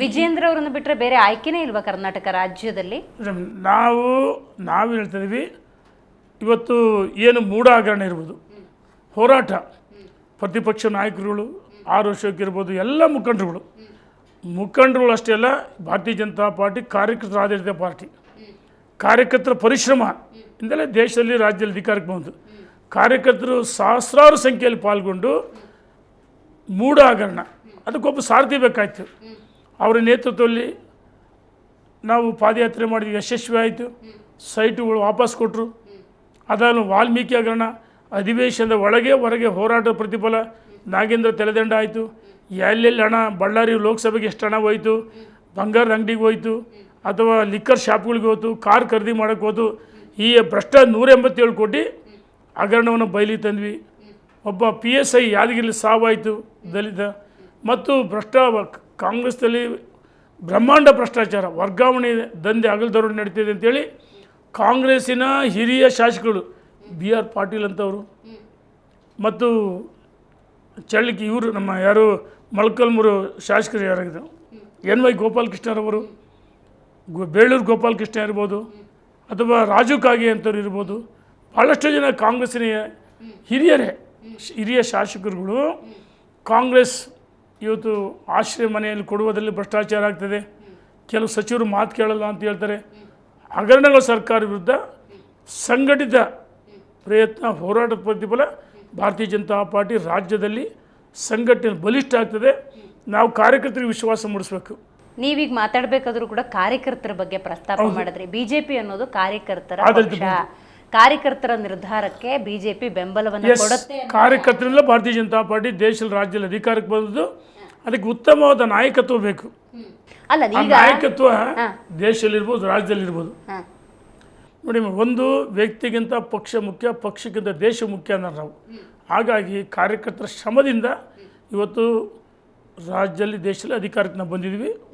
ವಿಜೇಂದ್ರ ಅವರನ್ನು ಬಿಟ್ಟರೆ ಬೇರೆ ಆಯ್ಕೆನೇ ಇಲ್ವಾ ಕರ್ನಾಟಕ ರಾಜ್ಯದಲ್ಲಿ? ನಾವು ನಾವು ಹೇಳ್ತಾ ಇದೀವಿ, ಇವತ್ತು ಏನು ಮೂಢ ಹಗರಣ ಇರ್ಬೋದು, ಹೋರಾಟ, ಪ್ರತಿಪಕ್ಷ ನಾಯಕರುಗಳು, ಆರ್ ಇರ್ಬೋದು, ಎಲ್ಲ ಮುಖಂಡರುಗಳು. ಮುಖಂಡರುಗಳು ಅಷ್ಟೇ ಅಲ್ಲ, ಭಾರತೀಯ ಜನತಾ ಪಾರ್ಟಿ ಕಾರ್ಯಕರ್ತರ ಆಧಾರಿತ ಪಾರ್ಟಿ. ಕಾರ್ಯಕರ್ತರ ಪರಿಶ್ರಮ ಇಂದಲೇ ದೇಶದಲ್ಲಿ, ರಾಜ್ಯದಲ್ಲಿ ಅಧಿಕಾರಕ್ಕೆ ಬಂತು. ಕಾರ್ಯಕರ್ತರು ಸಹಸ್ರಾರು ಸಂಖ್ಯೆಯಲ್ಲಿ ಪಾಲ್ಗೊಂಡು ಮೂಢ ಹಗರಣ ಅದಕ್ಕೊಬ್ಬ ಸಾರಥಿ ಬೇಕಾಯ್ತು. ಅವರ ನೇತೃತ್ವದಲ್ಲಿ ನಾವು ಪಾದಯಾತ್ರೆ ಮಾಡಿದ್ವಿ ಯಶಸ್ವಿ ಆಯಿತು. ಸೈಟುಗಳು ವಾಪಸ್ ಕೊಟ್ಟರು ಅದನ್ನು ವಾಲ್ಮೀಕಿ ಹಗರಣ ಅಧಿವೇಶನದ ಒಳಗೆ ಹೊರಗೆ ಹೋರಾಟದ ಪ್ರತಿಫಲ ನಾಗೇಂದ್ರ ತಲೆದಂಡ ಆಯಿತು. ಎಲ್ಲೆಲ್ಲಿ ಹಣ? ಬಳ್ಳಾರಿ ಲೋಕಸಭೆಗೆ ಎಷ್ಟು ಹಣ ಹೋಯಿತು? ಬಂಗಾರದ ಅಂಗಡಿಗೆ ಹೋಯಿತು. ಅಥವಾ ಲಿಕ್ಕರ್ ಶಾಪ್ಗಳಿಗೆ ಹೋಯ್ತು? ಕಾರ್ ಖರೀದಿ ಮಾಡೋಕ್ಕೆ ಹೋಯ್ತು? ಈ ಭ್ರಷ್ಟ ನೂರ ಎಂಬತ್ತೇಳು ಕೋಟಿ ಹಗರಣವನ್ನು ಬಯಲಿ ತಂದ್ವಿ. ಒಬ್ಬ ಪಿ ಎಸ್ ಐ ಯಾದಗಿರಿ ಸಾವಾಯಿತು ದಲಿತ. ಮತ್ತು ಭ್ರಷ್ಟ ಕಾಂಗ್ರೆಸ್ನಲ್ಲಿ ಬ್ರಹ್ಮಾಂಡ ಭ್ರಷ್ಟಾಚಾರ, ವರ್ಗಾವಣೆ ದಂಧೆ ಅಗಲದವರು ನಡೀತಿದೆ ಅಂತೇಳಿ ಕಾಂಗ್ರೆಸ್ಸಿನ ಹಿರಿಯ ಶಾಸಕರು ಬಿ ಆರ್ ಪಾಟೀಲ್ ಅಂತವರು. ಮತ್ತು ಚಳ್ಳಕಿ ಇವರು ನಮ್ಮ ಯಾರು ಮೊಳಕಲ್ಮೂರು ಶಾಸಕರು ಯಾರಾಗಿದ್ದರು ಎನ್ ವೈ ಗೋಪಾಲಕೃಷ್ಣರವರು ಗೋ ಬೇಳೂರು ಗೋಪಾಲಕೃಷ್ಣ ಇರ್ಬೋದು, ಅಥವಾ ರಾಜು ಕಾಗೆ ಅಂತವ್ರು ಇರ್ಬೋದು ಭಾಳಷ್ಟು ಜನ ಕಾಂಗ್ರೆಸ್ಸಿನ ಹಿರಿಯರೇ, ಹಿರಿಯ ಶಾಸಕರುಗಳು ಕಾಂಗ್ರೆಸ್ ಇವತ್ತು ಆಶ್ರಯ ಮನೆಯಲ್ಲಿ ಕೊಡುವುದರಲ್ಲಿ ಭ್ರಷ್ಟಾಚಾರ ಆಗ್ತದೆ. ಕೆಲವು ಸಚಿವರು ಮಾತು ಕೇಳಲ್ಲ ಅಂತ ಹೇಳ್ತಾರೆ. ಹಗರಣಗಳ ಸರ್ಕಾರ ವಿರುದ್ಧ ಸಂಘಟಿತ ಪ್ರಯತ್ನ ಹೋರಾಟದ ಪ್ರತಿಫಲ ಭಾರತೀಯ ಜನತಾ ಪಾರ್ಟಿ ರಾಜ್ಯದಲ್ಲಿ ಸಂಘಟನೆ ಬಲಿಷ್ಠ ಆಗ್ತದೆ. ನಾವು ಕಾರ್ಯಕರ್ತರಿಗೆ ವಿಶ್ವಾಸ ಮೂಡಿಸ್ಬೇಕು. ನೀವೀಗ ಮಾತಾಡಬೇಕಾದ್ರೂ ಕೂಡ ಕಾರ್ಯಕರ್ತರ ಬಗ್ಗೆ ಪ್ರಸ್ತಾಪ ಮಾಡಿದ್ರೆ. ಬಿಜೆಪಿ ಅನ್ನೋದು ಕಾರ್ಯಕರ್ತರ ಕಾರ್ಯಕರ್ತರ ನಿರ್ಧಾರಕ್ಕೆ ಬಿಜೆಪಿ ಬೆಂಬಲವನ್ನು ಕೊಡುತ್ತೆ ಕಾರ್ಯಕರ್ತರಿಂದ ಭಾರತೀಯ ಜನತಾ ಪಾರ್ಟಿ ದೇಶದ ರಾಜ್ಯದಲ್ಲಿ ಅಧಿಕಾರಕ್ಕೆ ಬಂದದ್ದು. ಅದಕ್ಕೆ ಉತ್ತಮವಾದ ನಾಯಕತ್ವ ಬೇಕು. ಅಲ್ಲ ನಾಯಕತ್ವ ದೇಶದಲ್ಲಿರ್ಬೋದು ರಾಜ್ಯದಲ್ಲಿರ್ಬೋದು. ನೋಡಿ ಒಂದು ವ್ಯಕ್ತಿಗಿಂತ ಪಕ್ಷ ಮುಖ್ಯ ಪಕ್ಷಕ್ಕಿಂತ ದೇಶ ಮುಖ್ಯ ಅನ್ನೋ ನಾವು. ಹಾಗಾಗಿ ಕಾರ್ಯಕರ್ತರ ಶ್ರಮದಿಂದ ಇವತ್ತು ರಾಜ್ಯದಲ್ಲಿ ದೇಶದಲ್ಲಿ ಅಧಿಕಾರಕ್ಕೆ ನಾವು ಬಂದಿದ್ದೀವಿ.